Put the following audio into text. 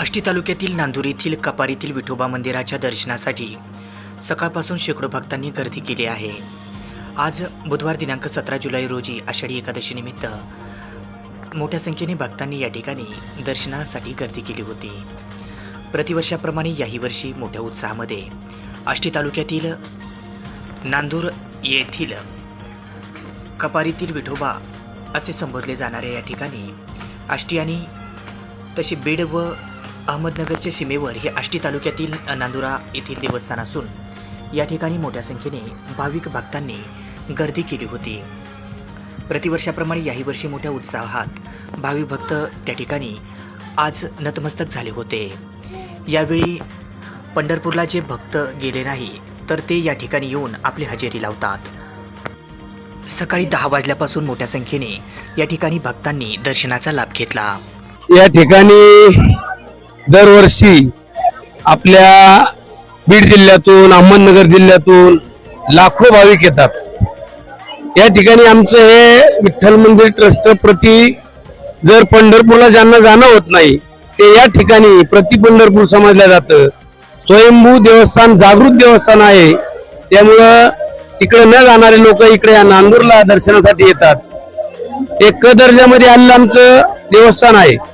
आष्टी तालुक्यातील नांदूर येथील कपारीतील विठोबा मंदिराच्या दर्शनासाठी सकाळपासून शेकडो भक्तांनी गर्दी केली आहे. आज बुधवार दिनांक सतरा जुलै रोजी आषाढी एकादशीनिमित्त मोठ्या संख्येने भक्तांनी या ठिकाणी दर्शनासाठी गर्दी केली होती. प्रतिवर्षाप्रमाणे याही वर्षी मोठ्या उत्साहामध्ये आष्टी तालुक्यातील नांदूर येथील कपारीतील विठोबा असे संबोधले जाणारे या ठिकाणी आष्टी आणि तशी बीड व अहमदनगरच्या सीमेवर हे आष्टी तालुक्यातील नांदुरा येथील देवस्थान असून या ठिकाणी मोठ्या संख्येने भाविक भक्तांनी गर्दी केली होती. प्रतिवर्षाप्रमाणे याही वर्षी मोठ्या उत्साहात भाविक भक्त त्या ठिकाणी आज नतमस्तक झाले होते. यावेळी पंढरपूरला जे भक्त गेले नाही तर ते या ठिकाणी येऊन आपली हजेरी लावतात. सकाळी दहा वाजल्यापासून मोठ्या संख्येने या ठिकाणी भक्तांनी दर्शनाचा लाभ घेतला. या ठिकाणी दरवर्षी आपल्या बीड जिल्ह्यातून अहमदनगर जिल्ह्यातून लाखो भाविक येतात. या ठिकाणी आमचं हे विठ्ठल मंदिर ट्रस्ट प्रति जर पंढरपूरला ज्यांना जाणं होत नाही ते या ठिकाणी प्रति पंढरपूर समजलं जातं. स्वयंभू देवस्थान जागृत देवस्थान आहे. त्यामुळं तिकडे न जाणारे लोक इकडे या नांदूरला दर्शनासाठी येतात. एक दर्जामध्ये आलेलं आमचं देवस्थान आहे.